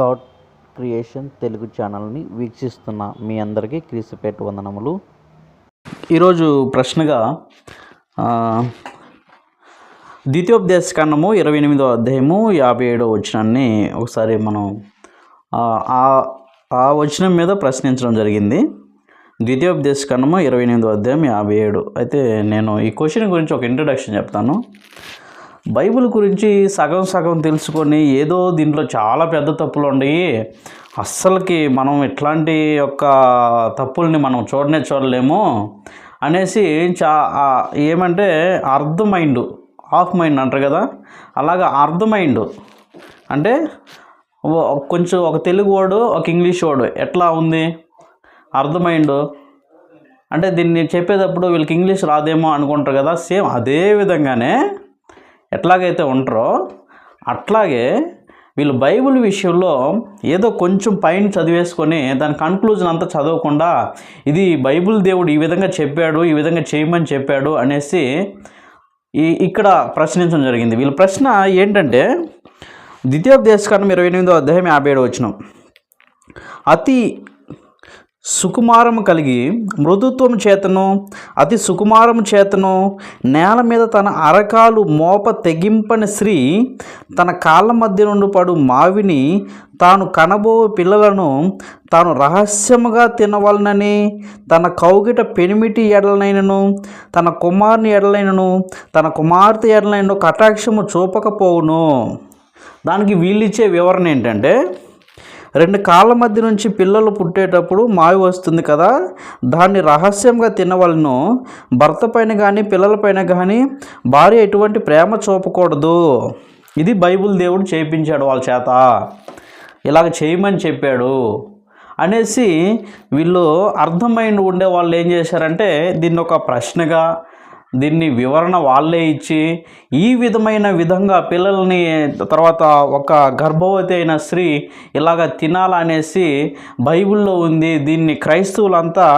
God creation Telugu ఛానల్ని వీక్షిస్తున్న మీ అందరికీ క్రీసుపేట వందనములు. ఈరోజు ప్రశ్నగా ద్వితీయోపదేశ ద్వితీయోపదేశకాండము ఇరవై ఎనిమిదో అధ్యాయము యాభై ఏడో వచనాన్ని ఒకసారి మనం ఆ, ఆ- వచనం మీద ప్రశ్నించడం జరిగింది. ద్వితీయోపదేశకాండము ఇరవై ఎనిమిదో అధ్యాయం యాభై ఏడు. అయితే నేను ఈ క్వశ్చన్ గురించి ఒక ఇంట్రడక్షన్ చెప్తాను. బైబిల్ గురించి సగం సగం తెలుసుకొని ఏదో దీంట్లో చాలా పెద్ద తప్పులు ఉన్నాయి అస్సలకి మనం ఇట్లాంటి యొక్క తప్పుల్ని మనం చూడనే చూడలేము అనేసి చా ఏమంటే అర్ధ మైండ్ హాఫ్ మైండ్ అంటారు కదా అలాగా అర్ధ మైండ్. అంటే కొంచెం ఒక తెలుగు వర్డ్ ఒక ఇంగ్లీష్ వర్డ్ ఎట్లా ఉంది? అర్థమైండు అంటే దీన్ని చెప్పేటప్పుడు వీళ్ళకి ఇంగ్లీష్ రాదేమో అనుకుంటారు కదా సేమ్ అదే విధంగానే ఎట్లాగైతే ఉంటారో అట్లాగే వీళ్ళు బైబిల్ విషయంలో ఏదో కొంచెం పైన చదివేసుకొని దాని కన్క్లూజన్ అంతా చదవకుండా ఇది బైబిల్ దేవుడు ఈ విధంగా చెప్పాడు ఈ విధంగా చేయమని చెప్పాడు అనేసి ఈ ఇక్కడ ప్రశ్నించడం జరిగింది. వీళ్ళ ప్రశ్న ఏంటంటే ద్వితీయోపదేశకాండం ఇరవై ఎనిమిదో అధ్యాయం యాభై ఏడు వచ్చినాం అతి సుకుమారము కలిగి మృదుత్వం చేతను అతి సుకుమారము చేతను నేల మీద తన అరకాలు మోప తెగింపని స్త్రీ తన కాళ్ళ మధ్య నుండి పడు మావిని తాను కనబో పిల్లలను తాను రహస్యముగా తినవలనని తన కౌగిట పెనిమిటి ఎడలనైనను తన కుమారుని ఎడలైనను తన కుమార్తె ఎడలైనను కటాక్షము చూపకపోవును. దానికి వీళ్ళిచ్చే వివరణ ఏంటంటే రెండు కాళ్ళ మధ్య నుంచి పిల్లలు పుట్టేటప్పుడు మావి వస్తుంది కదా. దాన్ని రహస్యంగా తినవలను. భర్త పైన కానీ పిల్లలపైన కానీ భార్య ఎటువంటి ప్రేమ చూపకూడదు. ఇది బైబిల్ దేవుడు చేయించాడు వాళ్ళ చేత. ఇలాగ చేయమని చెప్పాడు. అనేసి వీళ్ళు అర్థమైన ఉండే వాళ్ళు ఏం చేశారంటే దీన్ని ఒక ప్రశ్నగా దీన్ని వివరణ వాళ్ళే ఇచ్చి ఈ విధమైన విధంగా పిల్లల్ని తర్వాత ఒక గర్భవతి అయిన స్త్రీ ఇలాగ తినాలనేసి బైబిల్లో ఉంది దీన్ని క్రైస్తవులంతా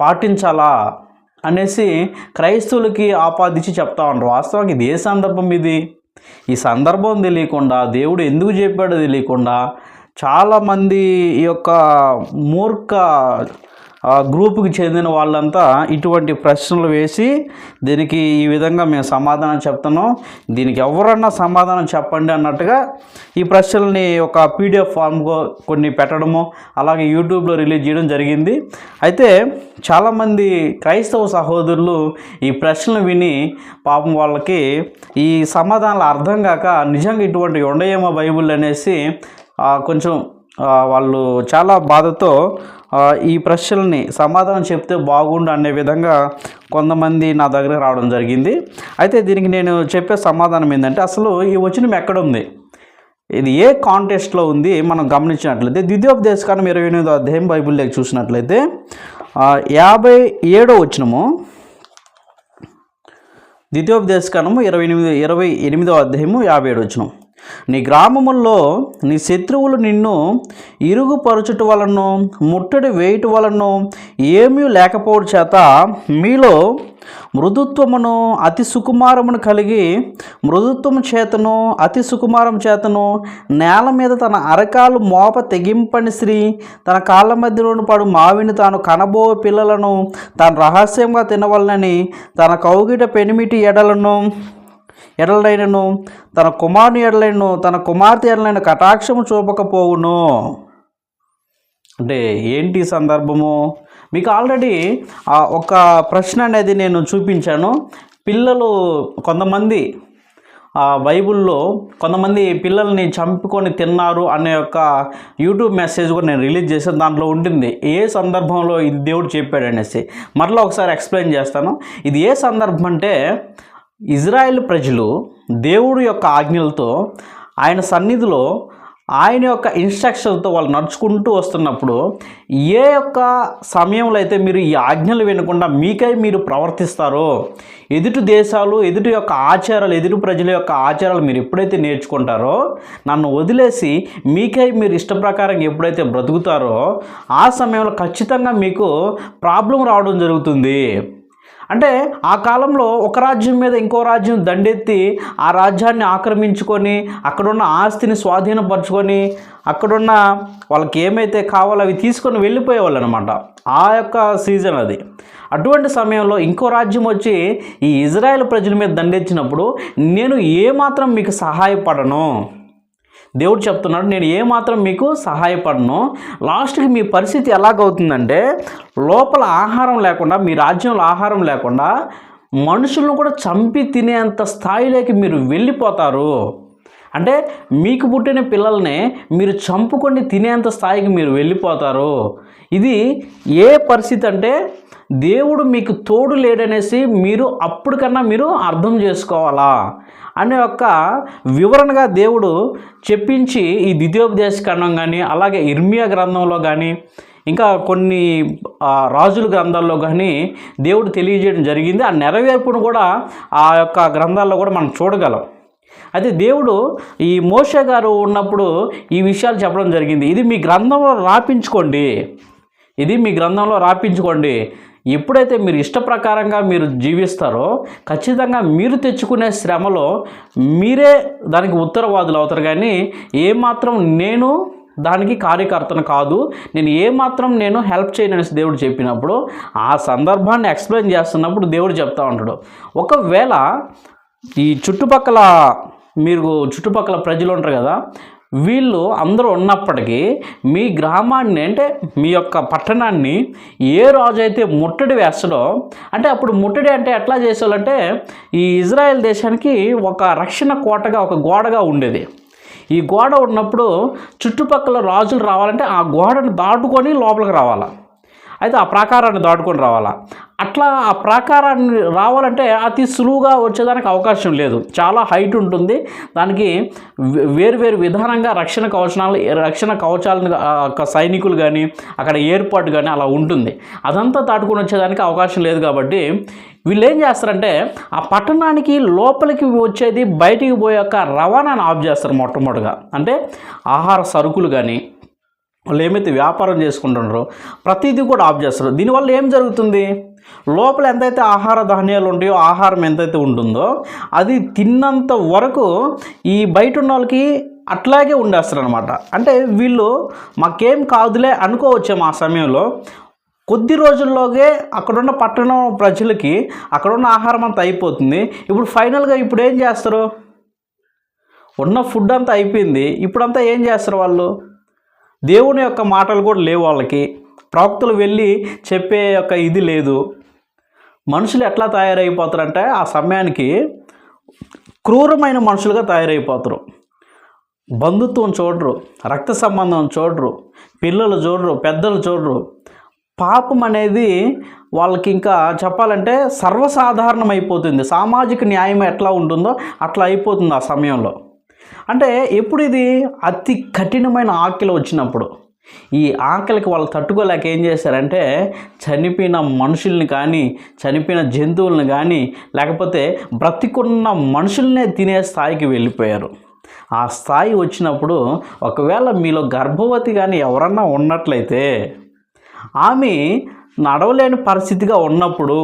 పాటించాలా అనేసి క్రైస్తవులకి ఆపాదించి చెప్తా ఉన్నారు. వాస్తవానికి ఇది ఏ సందర్భం ఇది? ఈ సందర్భం తెలియకుండా దేవుడు ఎందుకు చెప్పాడో తెలియకుండా చాలామంది ఈ యొక్క మూర్ఖ ఆ గ్రూపుకి చెందిన వాళ్ళంతా ఇటువంటి ప్రశ్నలు వేసి దీనికి ఈ విధంగా మేము సమాధానం చెప్తున్నాం. దీనికి ఎవరన్నా సమాధానం చెప్పండి అన్నట్టుగా ఈ ప్రశ్నల్ని ఒక పీడిఎఫ్ ఫామ్గా కొన్ని పెట్టడము అలాగే యూట్యూబ్లో రిలీజ్ చేయడం జరిగింది. అయితే చాలామంది క్రైస్తవ సహోదరులు ఈ ప్రశ్నలు విని పాపం వాళ్ళకి ఈ సమాధానాలు అర్థం కాక నిజంగా ఇటువంటి ఉండయేమో బైబిల్ అనేసి కొంచెం వాళ్ళు చాలా బాధతో ఈ ప్రశ్నల్ని సమాధానం చెప్తే బాగుండు అనే విధంగా కొంతమంది నా దగ్గర రావడం జరిగింది. అయితే దీనికి నేను చెప్పే సమాధానం ఏంటంటే అసలు ఈ వచనం ఎక్కడ ఉంది ఇది ఏ కాంటెస్ట్లో ఉంది? మనం గమనించినట్లయితే ద్వితీయోపదేశకాలం ఇరవై ఎనిమిదో అధ్యాయం బైబిల్లోకి చూసినట్లయితే యాభై ఏడో వచనము ద్వితీయోపదేశకాలము ఇరవై ఎనిమిది ఇరవై ఎనిమిదో అధ్యాయము యాభై ఏడు వచనం. నీ గ్రామముల్లో నీ శత్రువులు నిన్ను ఇరుగుపరచుట వలన ముట్టడి వేయుట వలన ఏమీ లేకపోవడం చేత మీలో మృదుత్వమును అతి సుకుమారమును కలిగి మృదుత్వము చేతను అతి సుకుమారం చేతను నేల మీద తన అరకాలు మోప తెగింపని స్త్రీ తన కాళ్ళ మధ్య పడు మావిని తాను కనబో పిల్లలను తాను రహస్యంగా తినవలనని తన కౌగిట పెనిమిటి ఎడలను ఎడలైనను తన కుమారుని ఎడలైనను తన కుమార్తె ఎడలైన కటాక్షము చూపకపోవును. అంటే ఏంటి సందర్భము? మీకు ఆల్రెడీ ఒక ప్రశ్న అనేది నేను చూపించాను. పిల్లలు కొంతమంది ఆ బైబిల్లో కొంతమంది పిల్లల్ని చంపుకొని తిన్నారు అనే ఒక యూట్యూబ్ మెసేజ్ కూడా నేను రిలీజ్ చేశాను. దాంట్లో ఉంటుంది ఏ సందర్భంలో ఇది దేవుడు చెప్పాడు అనేసి. మరలా ఒకసారి ఎక్స్ప్లెయిన్ చేస్తాను. ఇది ఏ సందర్భం అంటే ఇజ్రాయెల్ ప్రజలు దేవుడు యొక్క ఆజ్ఞలతో ఆయన సన్నిధిలో ఆయన యొక్క ఇన్స్ట్రక్షన్తో వాళ్ళు నడుచుకుంటూ వస్తున్నప్పుడు ఏ యొక్క సమయంలో అయితే మీరు ఈ ఆజ్ఞలు వినకుండా మీకై మీరు ప్రవర్తిస్తారో ఎదుటి దేశాలు ఎదుటి యొక్క ఆచారాలు ఎదుటి ప్రజల యొక్క ఆచారాలు మీరు ఎప్పుడైతే నేర్చుకుంటారో నన్ను వదిలేసి మీకై మీరు ఇష్ట ప్రకారం ఎప్పుడైతే బ్రతుకుతారో ఆ సమయంలో ఖచ్చితంగా మీకు ప్రాబ్లం రావడం జరుగుతుంది. అంటే ఆ కాలంలో ఒక రాజ్యం మీద ఇంకో రాజ్యం దండెత్తి ఆ రాజ్యాన్ని ఆక్రమించుకొని అక్కడున్న ఆస్తిని స్వాధీనపరచుకొని అక్కడున్న వాళ్ళకి ఏమైతే కావాలో అవి తీసుకొని వెళ్ళిపోయేవాళ్ళు అనమాట ఆ యొక్క సీజన్ అది. అటువంటి సమయంలో ఇంకో రాజ్యం వచ్చి ఈ ఇజ్రాయెల్ ప్రజల మీద దండెత్తినప్పుడు నేను ఏమాత్రం మీకు సహాయపడను. దేవుడు చెప్తున్నాడు నేను ఏమాత్రం మీకు సహాయపడను. లాస్ట్కి మీ పరిస్థితి ఎలాగవుతుందంటే లోపల ఆహారం లేకుండా మీ రాజ్యంలో ఆహారం లేకుండా మనుషులను కూడా చంపి తినేంత స్థాయిలోకి మీరు వెళ్ళిపోతారు. అంటే మీకు పుట్టిన పిల్లల్ని మీరు చంపుకొని తినేంత స్థాయికి మీరు వెళ్ళిపోతారు. ఇది ఏ పరిస్థితి అంటే దేవుడు మీకు తోడు లేడనేసి మీరు అప్పటికన్నా మీరు అర్థం చేసుకోవాలా? అనే ఒక వివరణగా దేవుడు చెప్పించి ఈ ద్వితీయోపదేశ ఖండం కానీ అలాగే ఇర్మియా గ్రంథంలో కానీ ఇంకా కొన్ని రాజుల గ్రంథాల్లో కానీ దేవుడు తెలియజేయడం జరిగింది. ఆ నెరవేర్పును కూడా ఆ యొక్క గ్రంథాల్లో కూడా మనం చూడగలం. అయితే దేవుడు ఈ మోషే గారు ఉన్నప్పుడు ఈ విషయాలు చెప్పడం జరిగింది. ఇది మీ గ్రంథంలో రాపించుకోండి. ఇది మీ గ్రంథంలో రాపించుకోండి. ఎప్పుడైతే మీరు ఇష్ట ప్రకారంగా మీరు జీవిస్తారో ఖచ్చితంగా మీరు తెచ్చుకునే శ్రమలో మీరే దానికి ఉత్తరవాదులు అవుతారు. కానీ ఏమాత్రం నేను దానికి కార్యకర్తను కాదు నేను ఏమాత్రం నేను హెల్ప్ చేయను దేవుడు చెప్పినప్పుడు ఆ సందర్భాన్ని ఎక్స్ప్లెయిన్ చేస్తున్నప్పుడు దేవుడు చెప్తా ఉంటాడు. ఒకవేళ ఈ చుట్టుపక్కల మీరు చుట్టుపక్కల ప్రజలు ఉంటారు కదా వీళ్ళు అందరూ ఉన్నప్పటికీ మీ గ్రామాన్ని అంటే మీ యొక్క పట్టణాన్ని ఏ రాజు అయితే ముట్టడి వేస్తాడో అంటే అప్పుడు ముట్టడి అంటే ఎట్లా చేసేవాళ్ళంటే ఈ ఇజ్రాయెల్ దేశానికి ఒక రక్షణ కోటగా ఒక గోడగా ఉండేది. ఈ గోడ ఉన్నప్పుడు చుట్టుపక్కల రాజులు రావాలంటే ఆ గోడను దాటుకొని లోపలికి రావాలా. అయితే ఆ ప్రాకారాన్ని దాటుకొని రావాలా. అట్లా ఆ ప్రాకారాన్ని రావాలంటే అతి సులువుగా వచ్చేదానికి అవకాశం లేదు. చాలా హైట్ ఉంటుంది. దానికి వేరువేరు విధానంగా రక్షణ కవచాలు రక్షణ కవచాలను సైనికులు కానీ అక్కడ ఏర్పాటు కానీ అలా ఉంటుంది. అదంతా దాటుకొని వచ్చేదానికి అవకాశం లేదు కాబట్టి వీళ్ళు ఏం చేస్తారంటే ఆ పట్టణానికి లోపలికి వచ్చేది బయటికి పోయే రవాణాను ఆఫ్ చేస్తారు మొట్టమొదటిగా. అంటే ఆహార సరుకులు కానీ వాళ్ళు ఏమైతే వ్యాపారం చేసుకుంటున్నారో ప్రతిదీ కూడా ఆఫ్ చేస్తారు. దీనివల్ల ఏం జరుగుతుంది? లోపల ఎంతైతే ఆహార ధాన్యాలు ఉంటాయో ఆహారం ఎంతైతే ఉంటుందో అది తిన్నంత వరకు ఈ బయట ఉన్న వాళ్ళకి అట్లాగే ఉండేస్తారు అనమాట అంటే వీళ్ళు మాకేం కాదులే అనుకోవచ్చేమో ఆ సమయంలో. కొద్ది రోజుల్లోగే అక్కడున్న పట్టణం ప్రజలకి అక్కడున్న ఆహారం అంతా అయిపోతుంది. ఇప్పుడు ఫైనల్గా ఇప్పుడు ఏం చేస్తారు? ఉన్న ఫుడ్ అంతా అయిపోయింది. ఇప్పుడంతా ఏం చేస్తారు వాళ్ళు? దేవుని యొక్క మాటలు కూడా లేవు వాళ్ళకి. ప్రవక్తలు వెళ్ళి చెప్పే యొక్క ఇది లేదు. మనుషులు ఎట్లా తయారైపోతారంటే ఆ సమయానికి క్రూరమైన మనుషులుగా తయారైపోతారు. బంధుత్వం చూడరు రక్త సంబంధం చూడరు పిల్లలు చూడరు పెద్దలు చూడరు. పాపం అనేది వాళ్ళకి ఇంకా చెప్పాలంటే సర్వసాధారణం అయిపోతుంది సామాజిక న్యాయం ఎట్లా ఉంటుందో అట్లా అయిపోతుంది ఆ సమయంలో. అంటే ఎప్పుడు ఇది అతి కఠినమైన ఆకలి వచ్చినప్పుడు. ఈ ఆకలికి వాళ్ళు తట్టుకోలేక ఏం చేశారంటే చనిపోయిన మనుషుల్ని కానీ చనిపోయిన జంతువులను కానీ లేకపోతే బ్రతికున్న మనుషుల్నే తినే స్థాయికి వెళ్ళిపోయారు. ఆ స్థాయి వచ్చినప్పుడు ఒకవేళ మీలో గర్భవతి కానీ ఎవరన్నా ఉన్నట్లయితే ఆమె నడవలేని పరిస్థితిగా ఉన్నప్పుడు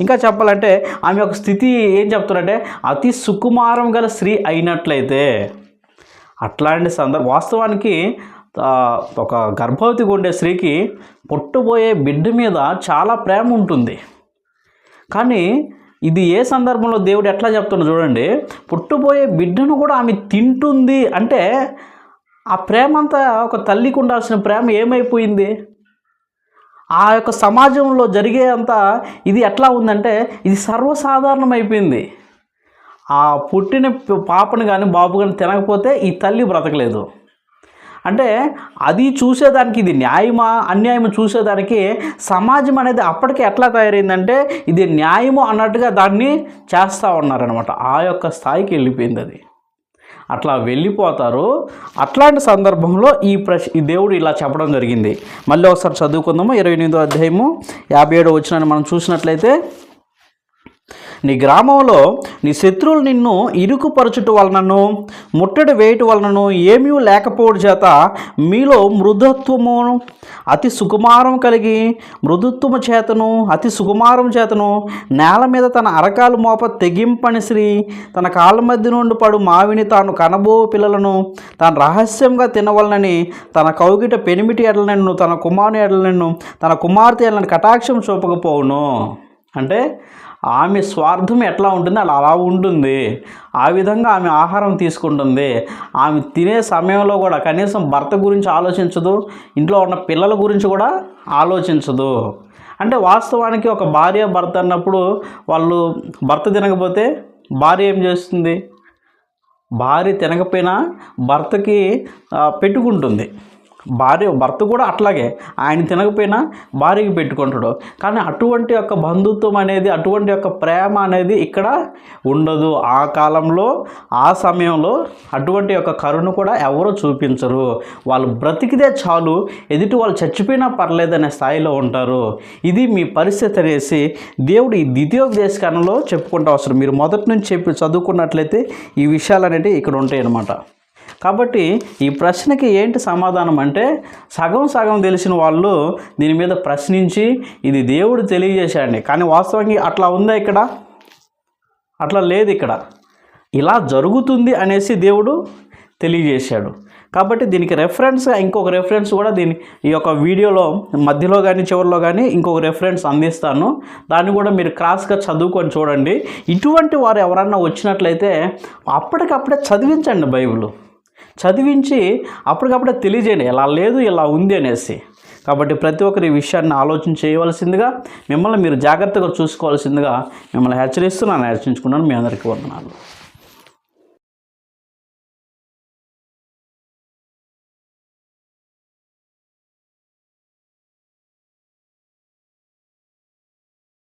ఇంకా చెప్పాలంటే ఆమె యొక్క స్థితి ఏం చెప్తున్నారంటే అతి సుకుమారం గల స్త్రీ అయినట్లయితే అట్లాంటి సందర్భ వాస్తవానికి ఒక గర్భవతిగా ఉండే స్త్రీకి పుట్టబోయే బిడ్డ మీద చాలా ప్రేమ ఉంటుంది. కానీ ఇది ఏ సందర్భంలో దేవుడు ఎట్లా చెప్తున్నా చూడండి పుట్టబోయే బిడ్డను కూడా ఆమె తింటుంది అంటే ఆ ప్రేమ అంతా ఒక తల్లికి ఉండాల్సిన ప్రేమ ఏమైపోయింది? ఆ యొక్క సమాజంలో జరిగే అంత ఇది ఎట్లా ఉందంటే ఇది సర్వసాధారణం అయిపోయింది ఆ పుట్టిన పాపను కానీ బాబు కానీ తినకపోతే ఈ తల్లి బ్రతకలేదు. అంటే అది చూసేదానికి ఇది న్యాయమా అన్యాయమా చూసేదానికి సమాజం అనేది అప్పటికే ఎట్లా తయారైందంటే ఇది న్యాయము అన్నట్టుగా దాన్ని చేస్తూ ఉన్నారనమాట ఆ యొక్క స్థాయికి వెళ్ళిపోయింది అది. అట్లా వెళ్ళిపోతారు. అట్లాంటి సందర్భంలో ఈ ప్రశ్ ఈ దేవుడు ఇలా చెప్పడం జరిగింది. మళ్ళీ ఒకసారి చదువుకుందాము. ఇరవై ఎనిమిదో అధ్యాయము యాభై ఏడో వచ్చిన మనం చూసినట్లయితే నీ గ్రామంలో నీ శత్రువులు నిన్ను ఇరుకుపరచుట వలనను ముట్టడి వేయుట వలనను ఏమీ లేకపోవడం చేత మీలో మృదుత్వము అతి సుకుమారం కలిగి మృదుత్వము చేతను అతి సుకుమారం చేతను నేల మీద తన అరకాలు మోప తెగింపని శ్రీ తన కాళ్ళ మధ్య నుండి పడు మావిని తాను కనబో పిల్లలను తాను రహస్యంగా తినవలనని తన కౌగిట పెనిమిటి ఎడలనను తన కుమారుని ఎడలనను తన కుమార్తె ఎడలను కటాక్షం చూపకపోవును. అంటే ఆమె స్వార్థం ఎట్లా ఉంటుంది? అలా అలా ఉంటుంది. ఆ విధంగా ఆమె ఆహారం తీసుకుంటుంది. ఆమె తినే సమయంలో కూడా కనీసం భర్త గురించి ఆలోచించదు. ఇంట్లో ఉన్న పిల్లల గురించి కూడా ఆలోచించదు. అంటే వాస్తవానికి ఒక భార్య భర్త అన్నప్పుడు వాళ్ళు భర్త తినకపోతే భార్య ఏం చేస్తుంది? భార్య తినకపోయినా భర్తకి పెట్టుకుంటుంది. భార్య భర్త కూడా అట్లాగే ఆయన తినకపోయినా భార్యకి పెట్టుకుంటాడు. కానీ అటువంటి యొక్క బంధుత్వం అనేది అటువంటి యొక్క ప్రేమ అనేది ఇక్కడ ఉండదు. ఆ కాలంలో ఆ సమయంలో అటువంటి యొక్క కరుణ కూడా ఎవరు చూపించరు. వాళ్ళు బ్రతికితే చాలు ఎదుటి వాళ్ళు చచ్చిపోయినా పర్లేదనే స్థాయిలో ఉంటారు. ఇది మీ పరిస్థితి అనేసి దేవుడు ఈ ద్వితీయోపదేశకాలంలో చెప్పుకుంటూ అవసరం మీరు మొదటి నుంచి చెప్పి చదువుకున్నట్లయితే ఈ విషయాలు అనేవి ఇక్కడ ఉంటాయి అన్నమాట కాబట్టి ఈ ప్రశ్నకి ఏంటి సమాధానం అంటే సగం సగం తెలిసిన వాళ్ళు దీని మీద ప్రశ్నించి ఇది దేవుడు తెలియజేశాడండి కానీ వాస్తవంగా అట్లా ఉందా ఇక్కడ? అట్లా లేదు ఇక్కడ. ఇలా జరుగుతుంది అనేసి దేవుడు తెలియజేశాడు. కాబట్టి దీనికి రెఫరెన్స్గా ఇంకొక రెఫరెన్స్ కూడా దీని ఈ యొక్క వీడియోలో మధ్యలో కానీ చివరిలో కానీ ఇంకొక రెఫరెన్స్ అందిస్తాను. దాన్ని కూడా మీరు క్రాస్గా చదువుకొని చూడండి. ఇటువంటి వారు ఎవరన్నా వచ్చినట్లయితే అప్పటికప్పుడే చదివించండి బైబిల్. చదివించి అప్పటికప్పుడే తెలియజేయండి ఇలా లేదు ఇలా ఉంది అనేసి. కాబట్టి ప్రతి ఒక్కరు ఈ విషయాన్ని ఆలోచన చేయవలసిందిగా మిమ్మల్ని మీరు జాగ్రత్తగా చూసుకోవాల్సిందిగా మిమ్మల్ని హెచ్చరిస్తూ నన్ను హెచ్చరించుకున్నాను మీ అందరికీ వందనాలు.